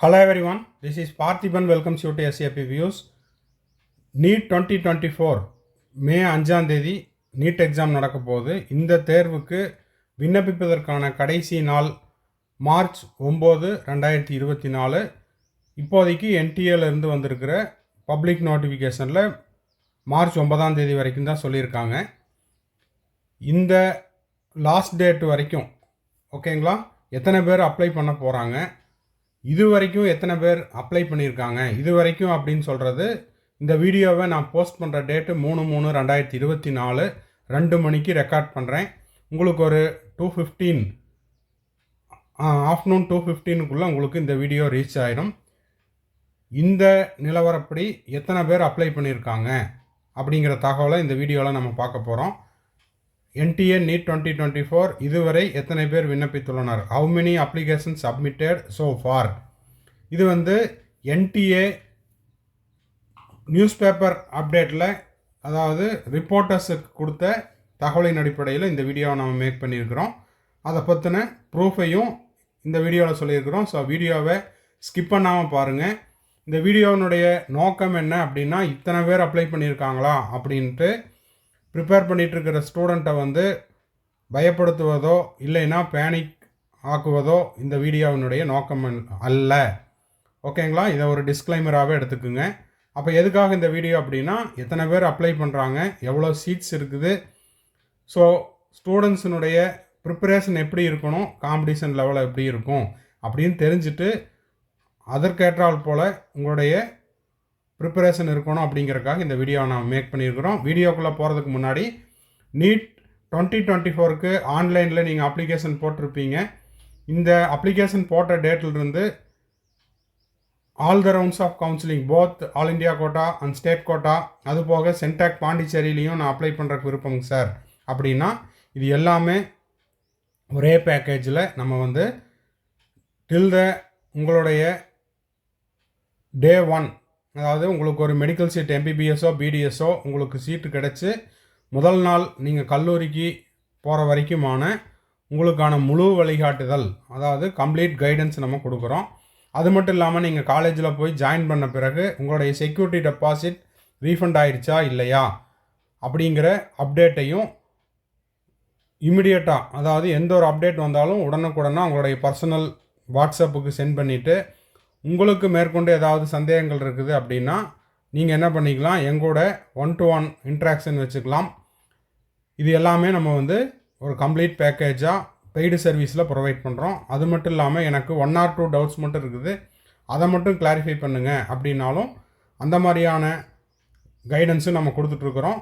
Hello everyone this is Parthiban welcomes you to SAP views NEET twenty twenty four May அஞ்சாம் தேதி NEET exam நடக்க போகுது. இந்த தேர்வுக்கு விண்ணப்பிப்பதற்கான கடைசி நாள் மார்ச் ஒம்பது ரெண்டாயிரத்தி இருபத்தி நாலு. இப்போதைக்கு என்டிஏலேருந்து வந்திருக்கிற பப்ளிக் நோட்டிஃபிகேஷனில் மார்ச் ஒன்பதாம் தேதி வரைக்கும் தான் சொல்லியிருக்காங்க. இந்த லாஸ்ட் டேட் வரைக்கும் ஓகேங்களா எத்தனை பேர் அப்ளை பண்ண போகிறாங்க இது வரைக்கும் எத்தனை பேர் அப்ளை பண்ணியிருக்காங்க? இது வரைக்கும் அப்படின்னு சொல்கிறது இந்த வீடியோவை நான் போஸ்ட் பண்ணுற டேட்டு மூணு மூணு ரெண்டாயிரத்தி இருபத்தி நாலு ரெண்டு மணிக்கு ரெக்கார்ட் பண்ணுறேன் உங்களுக்கு ஒரு டூ ஃபிஃப்டீன் ஆஃப்டர்நூன் டூ ஃபிஃப்டீனுக்குள்ளே உங்களுக்கு இந்த வீடியோ ரீச் ஆயிடும் இந்த நிலவரப்படி எத்தனை பேர் அப்ளை பண்ணியிருக்காங்க அப்படிங்கிற தகவலை இந்த வீடியோவில் நம்ம பார்க்க போகிறோம் NTA NEET twenty twenty four இதுவரை எத்தனை பேர் விண்ணப்பித்துள்ளனர்? How many application submitted so far இது வந்து என்டிஏ நியூஸ் பேப்பர் அப்டேட்டில் அதாவது ரிப்போர்ட்டர்ஸுக்கு கொடுத்த தகவலின் அடிப்படையில் இந்த வீடியோவை நம்ம மேக் பண்ணியிருக்கிறோம். அதை பற்றின ப்ரூஃபையும் இந்த வீடியோவில் சொல்லியிருக்கிறோம். ஸோ வீடியோவை ஸ்கிப் பண்ணாமல் பாருங்கள் இந்த வீடியோவினுடைய நோக்கம் என்ன அப்படின்னா இத்தனை பேர் அப்ளை பண்ணியிருக்காங்களா அப்படின்ட்டு ப்ரிப்பேர் பண்ணிகிட்ருக்கிற ஸ்டூடெண்ட்டை வந்து பயப்படுத்துவதோ இல்லைன்னா பேனிக் ஆக்குவதோ இந்த வீடியோவினுடைய நோக்கம் அல்ல. ஓகேங்களா இதை ஒரு டிஸ்க்ளைமராகவே எடுத்துக்குங்க. அப்போ எதுக்காக இந்த வீடியோ அப்படின்னா எத்தனை பேர் அப்ளை பண்ணுறாங்க எவ்வளோ சீட்ஸ் இருக்குது. ஸோ ஸ்டூடெண்ட்ஸினுடைய ப்ரிப்பரேஷன் எப்படி இருக்கணும் காம்படிஷன் லெவலில் எப்படி இருக்கும் அப்படின்னு தெரிஞ்சுட்டு அதற்கேற்றால் போல் உங்களுடைய ப்ரிப்பரேஷன் இருக்கணும் அப்படிங்கிறதுக்காக இந்த வீடியோவை நான் மேக் பண்ணியிருக்கிறோம். வீடியோக்குள்ளே போகிறதுக்கு முன்னாடி நீட் டுவெண்ட்டி டுவெண்ட்டி ஃபோருக்கு ஆன்லைனில் நீங்கள் அப்ளிகேஷன் போட்டிருப்பீங்க. இந்த அப்ளிகேஷன் போட்ட டேட்டிலிருந்து all the rounds of counselling both all India quota and state quota அது போக சென்டாக் பாண்டிச்சேரியிலையும் நான் அப்ளை பண்ணுறக்கு விருப்பங்க சார் அப்படின்னா இது எல்லாமே ஒரே பேக்கேஜில் நம்ம வந்து டில் த உங்களுடைய டே ஒன் அதாவது உங்களுக்கு ஒரு மெடிக்கல் சீட் எம்பிபிஎஸ்ஸோ பிடிஎஸ்ஸோ உங்களுக்கு சீட்டு கிடச்சி முதல் நாள் நீங்கள் கல்லூரிக்கு போகிற வரைக்குமான உங்களுக்கான முழு வழிகாட்டுதல் அதாவது கம்ப்ளீட் கைடன்ஸ் நம்ம கொடுக்குறோம். அது மட்டும் இல்லாமல் நீங்கள் காலேஜில் போய் ஜாயின் பண்ண பிறகு உங்களுடைய செக்யூரிட்டி டெபாசிட் ரீஃபண்ட் ஆயிடுச்சா இல்லையா? அப்படிங்கிற அப்டேட்டையும் இமிடியட்டாக அதாவது எந்த ஒரு அப்டேட் வந்தாலும் உடனுக்குடனே உங்களுடைய பர்சனல் வாட்ஸ்அப்புக்கு சென்ட் பண்ணிவிட்டு உங்களுக்கு மேற்கொண்டு ஏதாவது சந்தேகங்கள் இருக்குது அப்படின்னா நீங்கள் என்ன பண்ணிக்கலாம்? எங்கூட ஒன் டு ஒன் இன்ட்ராக்ஷன் வச்சுக்கலாம். இது எல்லாமே நம்ம வந்து ஒரு கம்ப்ளீட் பேக்கேஜாக பெய்டு சர்வீஸில் ப்ரொவைட் பண்ணுறோம் அது மட்டும் இல்லாமல் எனக்கு ஒன் ஆர் டூ டவுட்ஸ் மட்டும் இருக்குது. அதை மட்டும் கிளாரிஃபை பண்ணுங்கள் அப்படின்னாலும் அந்த மாதிரியான கைடன்ஸும் நம்ம கொடுத்துட்ருக்குறோம்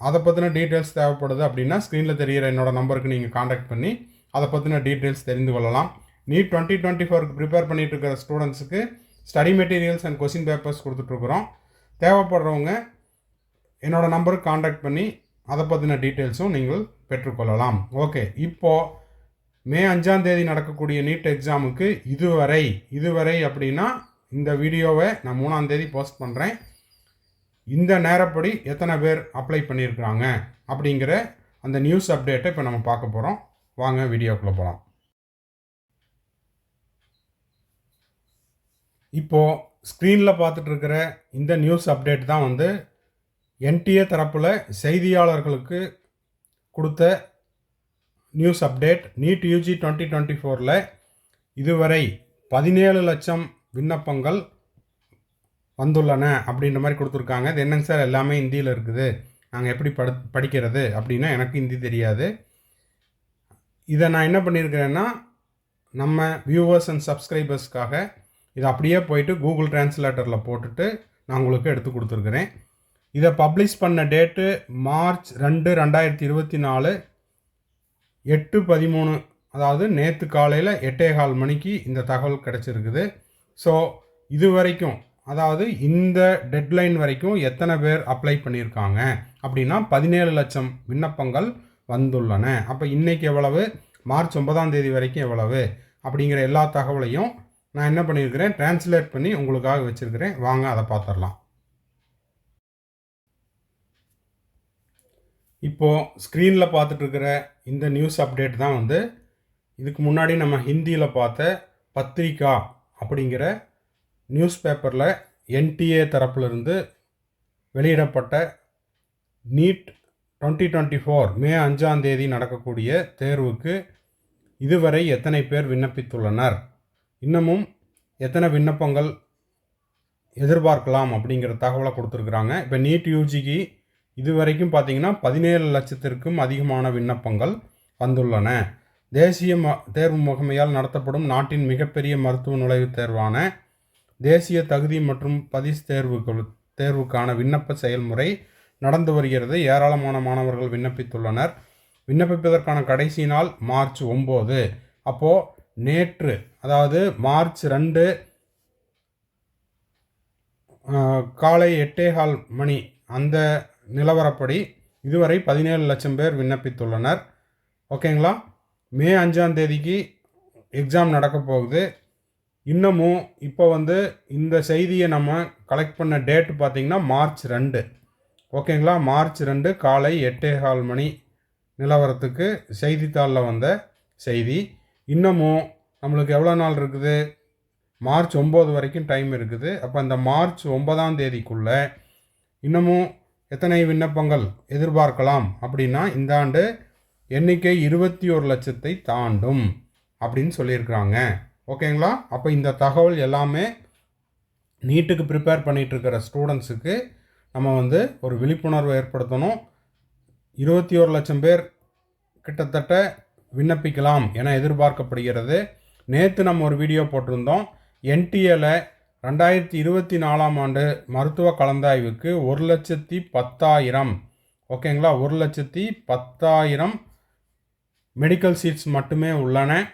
அதை பற்றின டீட்டெயில்ஸ் தேவைப்படுது அப்படின்னா ஸ்க்ரீனில் தெரிகிற என்னோடய நம்பருக்கு நீங்கள் காண்டாக்ட் பண்ணி அதை பற்றின டீட்டெயில்ஸ் தெரிந்து கொள்ளலாம். நீட் டுவெண்ட்டி டுவெண்ட்டி ஃபோருக்கு ப்ரிப்பேர் பண்ணிட்டு இருக்கிற ஸ்டூடெண்ட்ஸுக்கு study materials and question papers கொடுத்துட்ருக்குறோம் தேவைப்படுறவங்க என்னோடய நம்பருக்கு காண்டாக்ட் பண்ணி அதை பற்றின டீட்டெயில்ஸும் நீங்கள் பெற்றுக்கொள்ளலாம். ஓகே இப்போது மே அஞ்சாம் தேதி நடக்கக்கூடிய நீட் எக்ஸாமுக்கு இதுவரை இதுவரை அப்படின்னா இந்த வீடியோவை நான் மூணாம் தேதி போஸ்ட் பண்ணுறேன் இந்த நேரப்படி எத்தனை பேர் அப்ளை பண்ணியிருக்கிறாங்க அப்படிங்கிற அந்த நியூஸ் அப்டேட்டை இப்போ நம்ம பார்க்க போகிறோம் வாங்க வீடியோக்குள்ளே போகலாம் இப்போது ஸ்க்ரீனில் பார்த்துட்ருக்கிற இந்த நியூஸ் அப்டேட் தான் வந்து என்டிஏ தரப்பில் செய்தியாளர்களுக்கு கொடுத்த news update NEET UG twenty twenty ஃபோரில் இதுவரை பதினேழு லட்சம் விண்ணப்பங்கள் வந்துள்ளன அப்படின்ற மாதிரி கொடுத்துருக்காங்க. இது என்னங்க சார்? எல்லாமே ஹிந்தியில் இருக்குது. நாங்கள் எப்படி படு படிக்கிறது அப்படின்னா எனக்கு ஹிந்தி தெரியாது. இதை நான் என்ன பண்ணியிருக்கிறேன்னா நம்ம வியூவர்ஸ் அண்ட் சப்ஸ்கிரைபர்ஸ்க்காக இதை அப்படியே போயிட்டு கூகுள் டிரான்ஸ்லேட்டரில் போட்டுட்டு நான் உங்களுக்கு எடுத்து கொடுத்துருக்குறேன். இதை பப்ளிஷ் பண்ண டேட்டு மார்ச் ரெண்டு ரெண்டாயிரத்தி இருபத்தி நாலு எட்டு பதிமூணு அதாவது நேற்று காலையில் எட்டே கால் மணிக்கு இந்த தகவல் கிடச்சிருக்குது. ஸோ இது வரைக்கும் அதாவது இந்த டெட்லைன் வரைக்கும் எத்தனை பேர் அப்ளை பண்ணியிருக்காங்க அப்படின்னா பதினேழு லட்சம் விண்ணப்பங்கள் வந்துள்ளன. அப்போ இன்றைக்கி எவ்வளவு? மார்ச் ஒன்பதாம் தேதி வரைக்கும் எவ்வளவு? அப்படிங்கிற எல்லா தகவலையும் நான் என்ன பண்ணியிருக்கிறேன்? டிரான்ஸ்லேட் பண்ணி உங்களுக்காக வச்சுருக்கிறேன். வாங்க அதை பார்த்துடலாம் இப்போது ஸ்க்ரீனில் பார்த்துட்ருக்கிற இந்த நியூஸ் அப்டேட் தான் வந்து இதுக்கு முன்னாடி நம்ம ஹிந்தியில் பார்த்த பத்திரிக்கா அப்படிங்கிற நியூஸ் பேப்பரில் என்டிஏ தரப்பிலிருந்து வெளியிடப்பட்ட NEET twenty twenty four May அஞ்சாம் தேதி நடக்கக்கூடிய தேர்வுக்கு இதுவரை எத்தனை பேர் விண்ணப்பித்துள்ளனர்? இன்னமும் எத்தனை விண்ணப்பங்கள் எதிர்பார்க்கலாம் அப்படிங்கிற தகவலை கொடுத்துருக்குறாங்க. இப்போ நீட் யூஜிக்கு இது வரைக்கும் பார்த்தீங்கன்னா பதினேழு லட்சத்திற்கும் அதிகமான விண்ணப்பங்கள் வந்துள்ளன. தேசிய ம தேர்வு முகமையால் நடத்தப்படும் நாட்டின் மிகப்பெரிய மருத்துவ நுழைவுத் தேர்வான தேசிய தகுதி மற்றும் பதிஸ் தேர்வுகள் தேர்வுக்கான விண்ணப்ப செயல்முறை நடந்து வருகிறது. ஏராளமான மாணவர்கள் விண்ணப்பித்துள்ளனர். விண்ணப்பிப்பதற்கான கடைசி நாள் மார்ச் ஒம்பது. அப்போது நேற்று அதாவது மார்ச் ரெண்டு காலை எட்டே கால் மணி அந்த நிலவரப்படி இதுவரை பதினேழு லட்சம் பேர் விண்ணப்பித்துள்ளனர். ஓகேங்களா? மே அஞ்சாம் தேதிக்கு எக்ஸாம் நடக்க போகுது. இன்னமும் இப்போ வந்து இந்த செய்தியை நம்ம கலெக்ட் பண்ண டேட் பார்த்திங்கன்னா மார்ச் ரெண்டு. ஓகேங்களா? மார்ச் ரெண்டு காலை எட்டே கால் மணி நிலவரத்துக்கு செய்தித்தாளில் வந்த செய்தி. இன்னமும் நம்மளுக்கு எவ்வளோ நாள் இருக்குது? மார்ச் ஒம்பது வரைக்கும் டைம் இருக்குது. அப்போ அந்த மார்ச் ஒன்பதாம் தேதிக்குள்ளே இன்னமும் எத்தனை விண்ணப்பங்கள் எதிர்பார்க்கலாம் அப்படின்னா இந்த ஆண்டு எண்ணிக்கை இருபத்தி ஒரு லட்சத்தை தாண்டும் அப்படின்னு சொல்லியிருக்கிறாங்க. ஓகேங்களா? அப்போ இந்த தகவல் எல்லாமே நீட்டுக்கு ப்ரிப்பேர் பண்ணிகிட்ருக்கிற ஸ்டூடெண்ட்ஸுக்கு நம்ம வந்து ஒரு விழிப்புணர்வு ஏற்படுத்தணும். இருபத்தி ஒரு லட்சம் பேர் கிட்டத்தட்ட விண்ணப்பிக்கலாம் என எதிர்பார்க்கப்படுகிறது. நேற்று நம்ம ஒரு வீடியோ போட்டிருந்தோம். என்டிஏல ரெண்டாயிரத்தி இருபத்தி நாலாம் ஆண்டு மருத்துவ கலந்தாய்வுக்கு ஒரு லட்சத்தி பத்தாயிரம் ஓகேங்களா? ஒரு லட்சத்தி பத்தாயிரம் மெடிக்கல் சீட்ஸ் மட்டுமே உள்ளன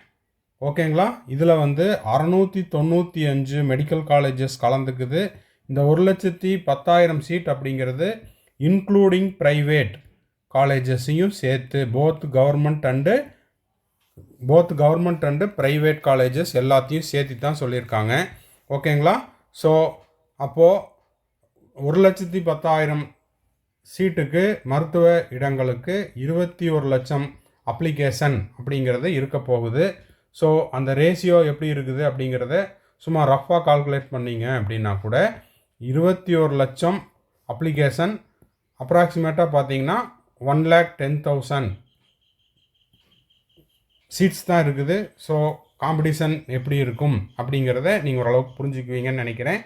ஓகேங்களா? இதில் வந்து அறநூற்றி தொண்ணூற்றி அஞ்சு மெடிக்கல் காலேஜஸ் கலந்துக்குது. இந்த ஒரு லட்சத்தி பத்தாயிரம் சீட் அப்படிங்கிறது இன்க்ளூடிங் ப்ரைவேட் காலேஜஸையும் சேர்த்து both government and both government and private colleges எல்லாத்தையும் சேர்த்து தான் சொல்லியிருக்காங்க. ஓகேங்களா? ஸோ அப்போது ஒரு லட்சத்தி பத்தாயிரம் சீட்டுக்கு மருத்துவ இடங்களுக்கு இருபத்தி ஒரு லட்சம் அப்ளிகேஷன் அப்படிங்கிறது இருக்க போகுது. ஸோ அந்த ரேஷியோ எப்படி இருக்குது அப்படிங்கிறத சும்மா ரஃபாக கால்குலேட் பண்ணீங்க அப்படின்னா கூட இருபத்தி ஒரு லட்சம் அப்ளிகேஷன் அப்ராக்சிமேட்டாக பார்த்தீங்கன்னா one lakh ten thousand seats தான் இருக்குது. ஸோ காம்படிஷன் எப்படி இருக்கும் அப்படிங்கிறத நீங்கள் ஓரளவுக்கு புரிஞ்சுக்குவீங்கன்னு நினைக்கிறேன்.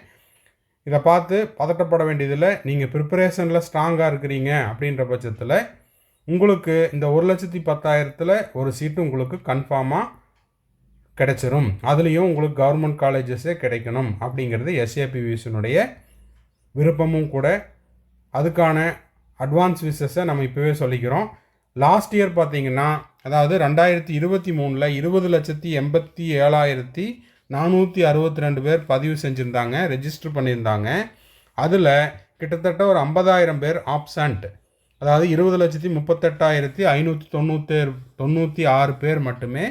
இதை பார்த்து பதட்டப்பட வேண்டியதில்லை. நீங்கள் ப்ரிப்பரேஷனில் ஸ்ட்ராங்காக இருக்கிறீங்க அப்படின்ற பட்சத்தில் உங்களுக்கு இந்த ஒரு லட்சத்தி பத்தாயிரத்தில் ஒரு சீட்டு உங்களுக்கு கன்ஃபார்மாக கிடைச்சிரும். அதுலேயும் உங்களுக்கு கவர்மெண்ட் காலேஜஸே கிடைக்கணும் அப்படிங்கிறது எஸ்ஏபிவிஸினுடைய விருப்பமும் கூட. அதுக்கான அட்வான்ஸ் விசஸை நம்ம இப்போவே சொல்லிக்கிறோம். லாஸ்ட் இயர் பார்த்தீங்கன்னா அதாவது ரெண்டாயிரத்தி இருபத்தி மூணில் இருபது லட்சத்தி எண்பத்தி ஏழாயிரத்தி நானூற்றி அறுபத்தி ரெண்டு பேர் பதிவு செஞ்சுருந்தாங்க ரெஜிஸ்டர் பண்ணியிருந்தாங்க. அதில் கிட்டத்தட்ட ஒரு ஐம்பதாயிரம் பேர் ஆப்சண்ட் அதாவது இருபது லட்சத்தி முப்பத்தெட்டாயிரத்தி ஐநூற்றி தொண்ணூத்தேர் தொண்ணூற்றி ஆறு பேர் மட்டுமே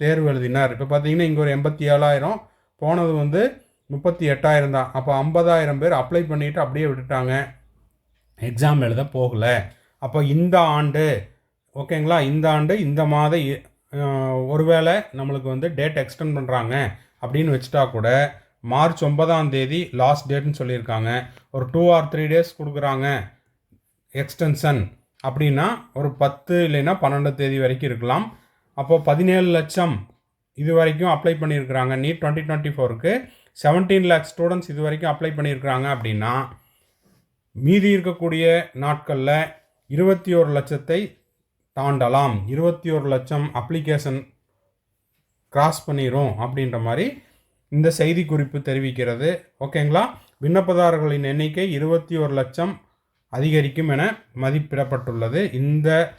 தேர்வு எழுதினார். இப்போ பார்த்தீங்கன்னா இங்கே ஒரு எண்பத்தி ஏழாயிரம் போனது வந்து முப்பத்தி எட்டாயிரம் தான். அப்போ ஐம்பதாயிரம் பேர் அப்ளை பண்ணிவிட்டு அப்படியே விட்டுட்டாங்க. எக்ஸாம் எழுத போகல. அப்போ இந்த ஆண்டு ஓகேங்களா? இந்த ஆண்டு இந்த மாத இ- ஒருவேளை நம்மளுக்கு வந்து டேட் எக்ஸ்டெண்ட் பண்ணுறாங்க அப்படின்னு வச்சுட்டா கூட மார்ச் ஒன்பதாம் தேதி லாஸ்ட் டேட்னு சொல்லியிருக்காங்க. ஒரு டூ ஆர் த்ரீ டேஸ் கொடுக்குறாங்க எக்ஸ்டென்ஷன் அப்படின்னா ஒரு பத்து இல்லைன்னா பன்னெண்டு தேதி வரைக்கும் இருக்கலாம். அப்போது பதினேழு லட்சம் இது வரைக்கும் அப்ளை பண்ணியிருக்கிறாங்க. நீட் டுவெண்ட்டி டுவெண்ட்டி ஃபோருக்கு செவன்டீன் லேக் ஸ்டூடெண்ட்ஸ் இது வரைக்கும் அப்ளை பண்ணியிருக்கிறாங்க அப்படின்னா மீதி இருக்கக்கூடிய நாட்களில் இருபத்தி ஒரு லட்சத்தை தாண்டலாம். இருபத்தி ஒரு லட்சம் அப்ளிகேஷன் கிராஸ் பண்ணிடும் அப்படின்ற மாதிரி இந்த செய்தி குறிப்பு தெரிவிக்கிறது. ஓகேங்களா? விண்ணப்பதாரர்களின் எண்ணிக்கை இருபத்தி ஒரு லட்சம் அதிகரிக்கும் என மதிப்பிடப்பட்டுள்ளது. இந்த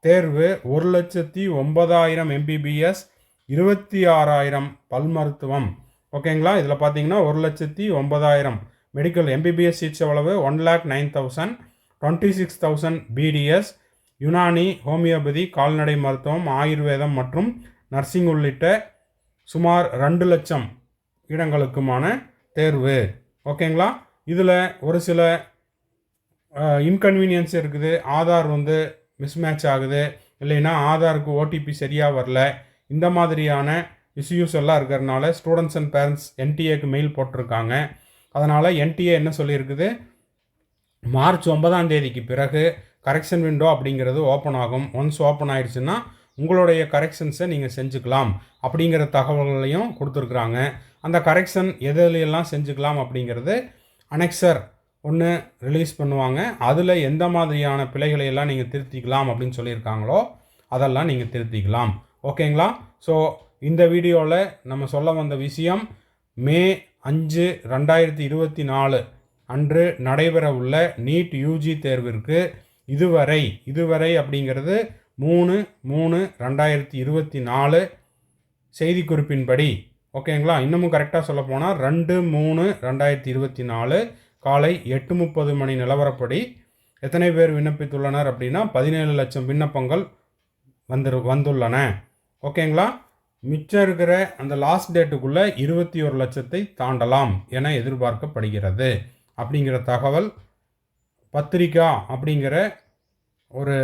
தேர்வு ஒரு லட்சத்தி ஒன்பதாயிரம் எம்பிபிஎஸ் இருபத்தி ஆறாயிரம் பல் மருத்துவம். ஓகேங்களா? இதில் பார்த்தீங்கன்னா ஒரு லட்சத்தி ஒன்பதாயிரம் மெடிக்கல் எம்பிபிஎஸ் சீட்ஸ் எவ்வளவு? One lakh nine thousand twenty six thousand BDS Unani homeopathy கால்நடை மருத்துவம் ஆயுர்வேதம் மற்றும் நர்சிங் உள்ளிட்ட சுமார் ரெண்டு லட்சம் இடங்களுக்குமான தேர்வு. ஓகேங்களா? இதில் ஒரு சில இன்கன்வீனியன்ஸ் இருக்குது. ஆதார் வந்து மிஸ்மேட்ச் ஆகுது. இல்லைன்னா ஆதாருக்கு ஓடிபி சரியாக வரல. இந்த மாதிரியான இஷ்யூஸ் எல்லாம் இருக்கிறதுனால ஸ்டூடெண்ட்ஸ் அண்ட் பேரண்ட்ஸ் என்டிஏக்கு மெயில் போட்டிருக்காங்க. அதனால் என்டிஏ என்ன சொல்லியிருக்குது? மார்ச் ஒன்பதாம் தேதிக்கு பிறகு கரெக்ஷன் விண்டோ அப்படிங்கிறது ஓப்பன் ஆகும். ஒன்ஸ் ஓப்பன் ஆயிடுச்சுன்னா உங்களுடைய கரெக்ஷன்ஸை நீங்கள் செஞ்சுக்கலாம் அப்படிங்கிற தகவல்களையும் கொடுத்துருக்குறாங்க. அந்த கரெக்ஷன் எதுலையெல்லாம் செஞ்சுக்கலாம் அப்படிங்கிறது அனெக்சர் ஒன்று ரிலீஸ் பண்ணுவாங்க. அதில் எந்த மாதிரியான பிழைகளை எல்லாம் நீங்கள் திருத்திக்கலாம் அப்படின்னு சொல்லியிருக்காங்களோ அதெல்லாம் நீங்கள் திருத்திக்கலாம். ஓகேங்களா? ஸோ இந்த வீடியோவில் நம்ம சொல்ல வந்த விஷயம் மே அஞ்சு ரெண்டாயிரத்தி இருபத்தி நாலு அன்று நடைபெற உள்ள நீட் யூஜி தேர்விற்கு இதுவரை இதுவரை அப்படிங்கிறது மூணு மூணு ரெண்டாயிரத்தி இருபத்தி நாலு செய்திக்குறிப்பின்படி. ஓகேங்களா? இன்னமும் கரெக்டாக சொல்ல போனால் ரெண்டு மூணு ரெண்டாயிரத்தி இருபத்தி நாலு காலை எட்டு முப்பது மணி நிலவரப்படி எத்தனை பேர் விண்ணப்பித்துள்ளனர் அப்படின்னா பதினேழு லட்சம் விண்ணப்பங்கள் வந்துரு வந்துள்ளன. ஓகேங்களா? மிச்சம் இருக்கிற அந்த லாஸ்ட் டேட்டுக்குள்ளே இருபத்தி ஒரு லட்சத்தை தாண்டலாம் என எதிர்பார்க்கப்படுகிறது. அப்படிங்கிற தகவல் பத்திரிக்கா அப்படிங்கிற ஒரு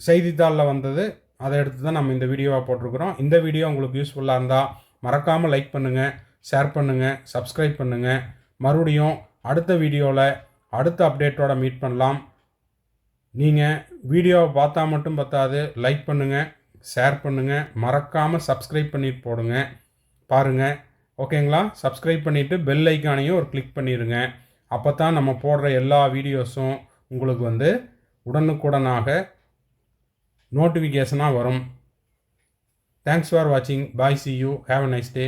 செய்தித்தாளில் வந்தது. அதை எடுத்து தான் நம்ம இந்த வீடியோவை போட்டிருக்கிறோம். இந்த வீடியோ உங்களுக்கு யூஸ்ஃபுல்லாக இருந்தால் மறக்காமல் லைக் பண்ணுங்கள் ஷேர் பண்ணுங்கள் சப்ஸ்கிரைப் பண்ணுங்கள் மறுபடியும் அடுத்த வீடியோவில் அடுத்த அப்டேட்டோட மீட் பண்ணலாம். நீங்கள் வீடியோவை பார்த்தா மட்டும் பத்தாது லைக் பண்ணுங்கள் ஷேர் பண்ணுங்கள் மறக்காமல் சப்ஸ்கிரைப் பண்ணி போடுங்க. பாருங்கள் ஓகேங்களா? சப்ஸ்கிரைப் பண்ணிவிட்டு பெல் ஐக்கானையும் ஒரு கிளிக் பண்ணிடுங்க அப்போ தான் நம்ம போடுற எல்லா வீடியோஸும் உங்களுக்கு வந்து உடனுக்குடனாக நோட்டிஃபிகேஷனாக வரும். தேங்க்ஸ் ஃபார் வாட்சிங் bye see you have a nice day